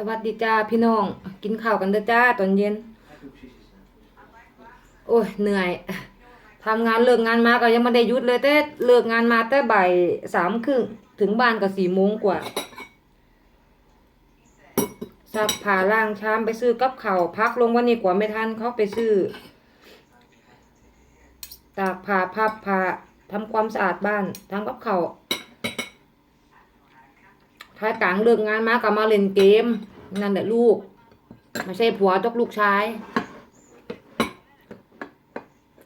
สวัสดีจ้าพี่น้อง กินข้าวกันเด้อจ้าตอนเย็น โอ้ยเหนื่อยทำงานเลิกงานมาก็ยังไม่ได้หยุดเลยแต่เลิกงานมาแต่บ่ายสามครึ่งถึงบ้านก็สี่โมงกว่าซักผ้าล้างชามไปซื้อกับข้าพักลงวันนี้กว่าไม่ทันเขาไปซื้อ ตากผ้าพับผ้าทำความสะอาดบ้านทำกับข้า ท้ายกลางเลิกงานมาก็มาเล่นเกม นั่นแหละลูก ไม่ใช่ผัวตกลูกชาย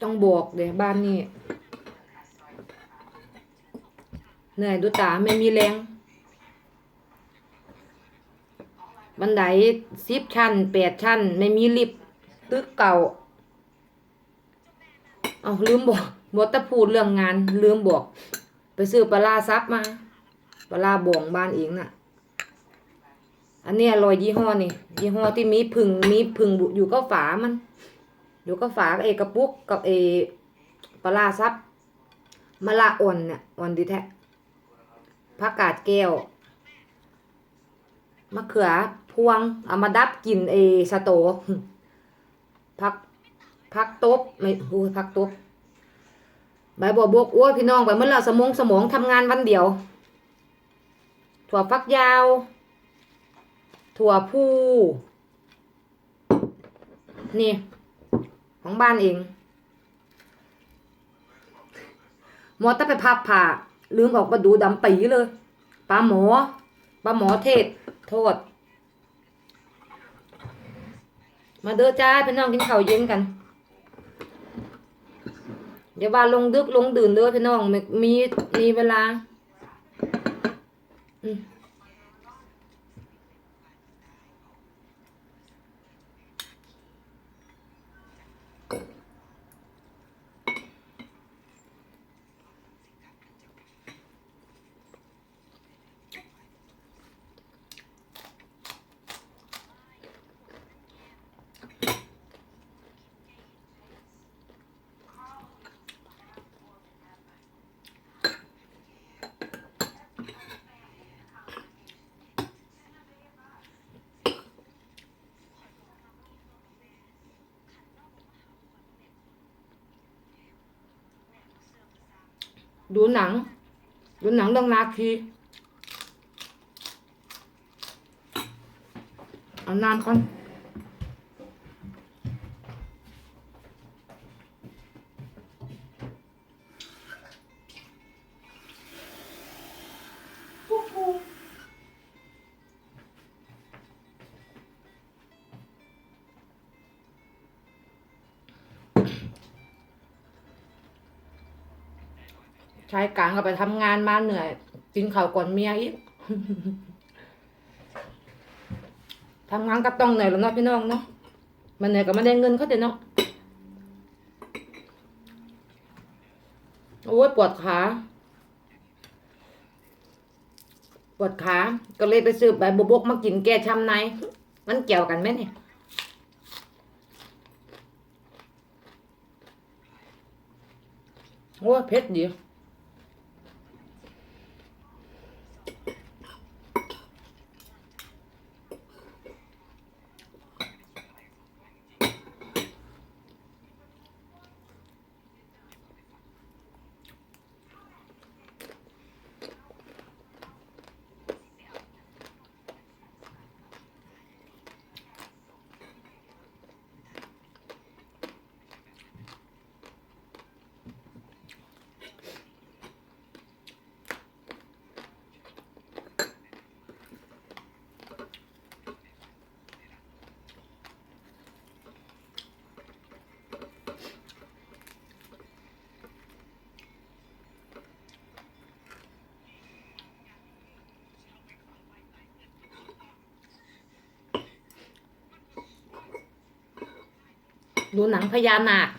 ต้องบอกเดี๋ยวบ้านนี่เหนื่อยดูตาไม่มีแรงบันไดสิบชั้นแปดชั้น ไม่มีลิฟต์ตึกเก่า เอาลืมบอกบอกแต่พูดเรื่องงาน ลืมบอก ไปซื้อปลาซับมา ปลาบ่องบ้านเองน่ะ อันนี้อร่อยยี่ห้อนี่ยี่ห้อที่มีผึ่งมีผึ่งอยู่ก็ฝามันอยู่ก็ฝาเอกระปุกกับเอปลาร้าซับมะละอ่อนเนี่ยอ่อนดีแท้ผักกาดแก้วมะเขือพวงเอามาดับกลิ่นเอสโตผักผักตบไม่โอ้ยผักตบใบบัวบกโอ้ยพี่น้องไปเมื่อเราสมองสมองทำงานวันเดียว ถั่วฟักยาว ถั่วพูนี่ ของบ้านเองหมอต้องไปพับผ่า ลืมออกมาดูดำปีเลยปลาหมอปลาหมอเทศ โทษ มาเด้อจ้าพี่น้องกินข้าวเย็นกันอย่าว่าลงดึกลงดื่นเด้อพี่น้องมีมีเวลา อื ดูหนัง ดูหนังเรื่องนาคีเอาน้ำก่อน ชายกลางก็ไปทำงานมาเหนื่อย กินข้าวก่อนเมียอีกทำงานก็ต้องเหนื่อยแล้วเนาะพี่น้องเนาะมันเหนื่อยก็ไม่ได้เงินเขาเดี๋ยวเนาะโอ้ยปวดขาปวดขา ก็เลยไปซื้อใบบัวบกมากินแก้ช้ำในมันเกี่ยวกันไหมเนี่ยโอ้ยเผ็ดดี ดูหนังพญานาค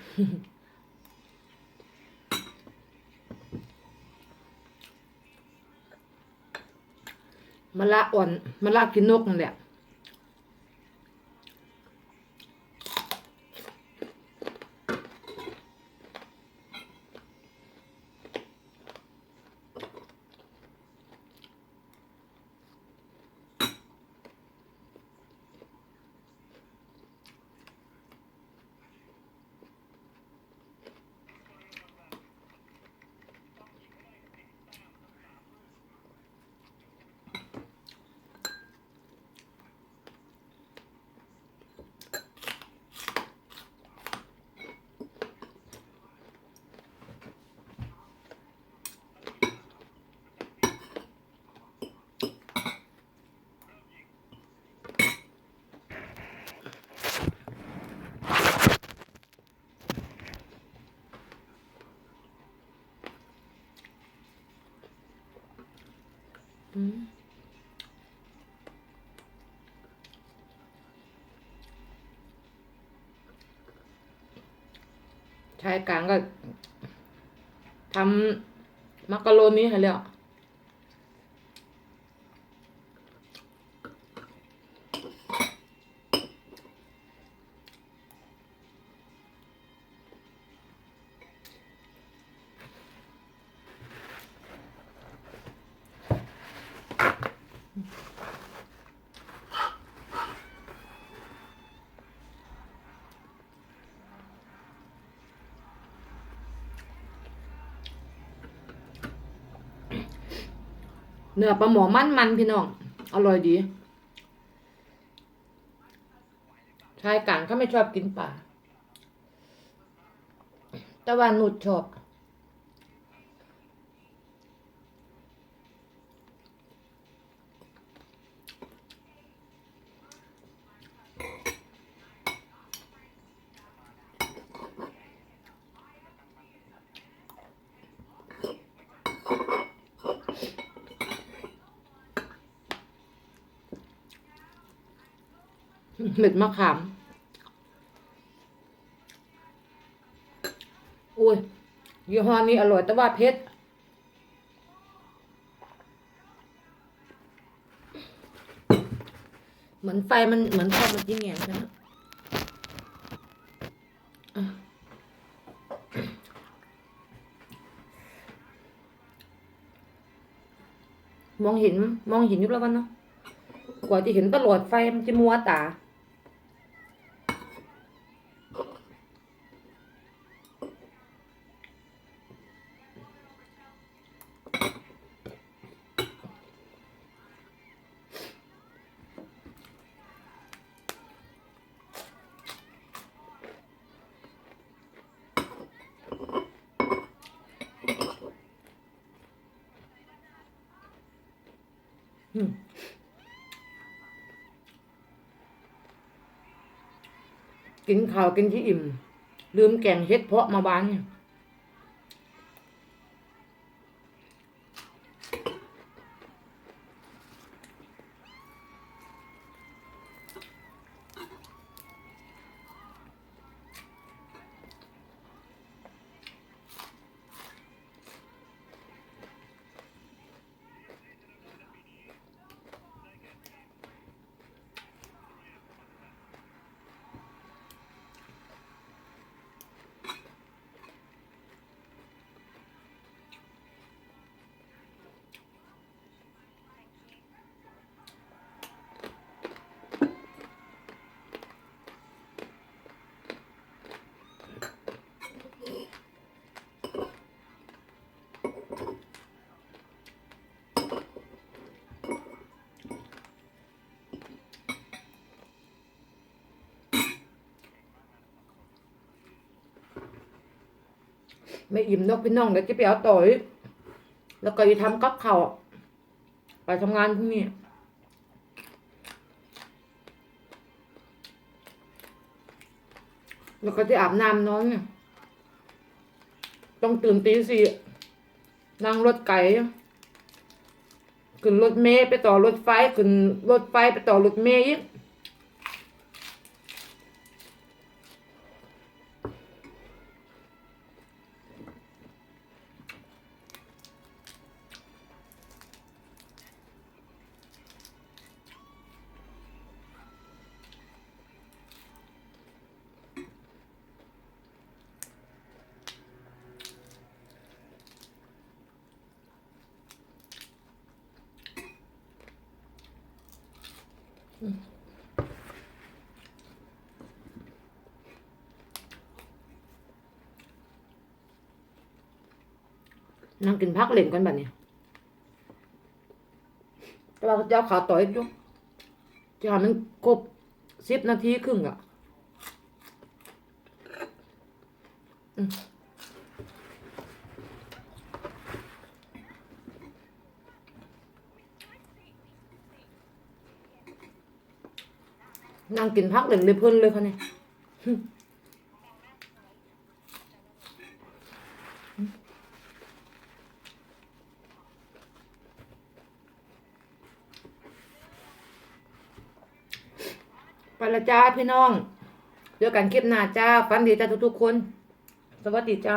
มะละอ่อนมะละกินนกนั่นแหละ ชายกลางก็ทำมักกะโรนีให้แล้ว เนื้อปลาหมอมันมันๆพี่น้อง อร่อยดี ชายกลางเขาไม่ชอบกินปลาแต่ว่านุดชอบ เม็ดมะขาม อุ้ยยี่ห้อนี้อร่อยแต่ว่าเผ็ดเหมือนไฟมันเหมือนไฟมันจริงแงใช่ไหมอะมองเห็นมองเห็นยู่แล้วกันเนาะกว่าจะเห็นตลอดไฟมันจะมัวตา กินข้าวกินที่อิ่ม ลืมแกงเฮ็ดเพาะมาบ้านเนี่ย ไม่อิ่มนกพี่น้องเดี๋ยวจะไปเอาต่อยแล้วก็จะทำกับข้าวไปทำงานพรุ่งนี้แล้วก็จะอาบน้ำนอนเนี่ยต้องตื่นตีสี่นั่งรถไก่ขึ้นรถเมล์ไปต่อรถไฟขึ้นรถไฟไปต่อรถเมล์ นั่งกินพักเล่นกันแบบนี้แต่ว่าเจ้าขาต่อยอยู่จะทำมันครบสิบนาทีครึ่งอะอืม นั่งกินพักเหล่งเลยเพิ่นเลยเขาเนี่ยปละจ้าพี่น้องเดียวกันคลิปหน้าจ้าฟันดีจ้าทุกๆคน สวัสดีจ้า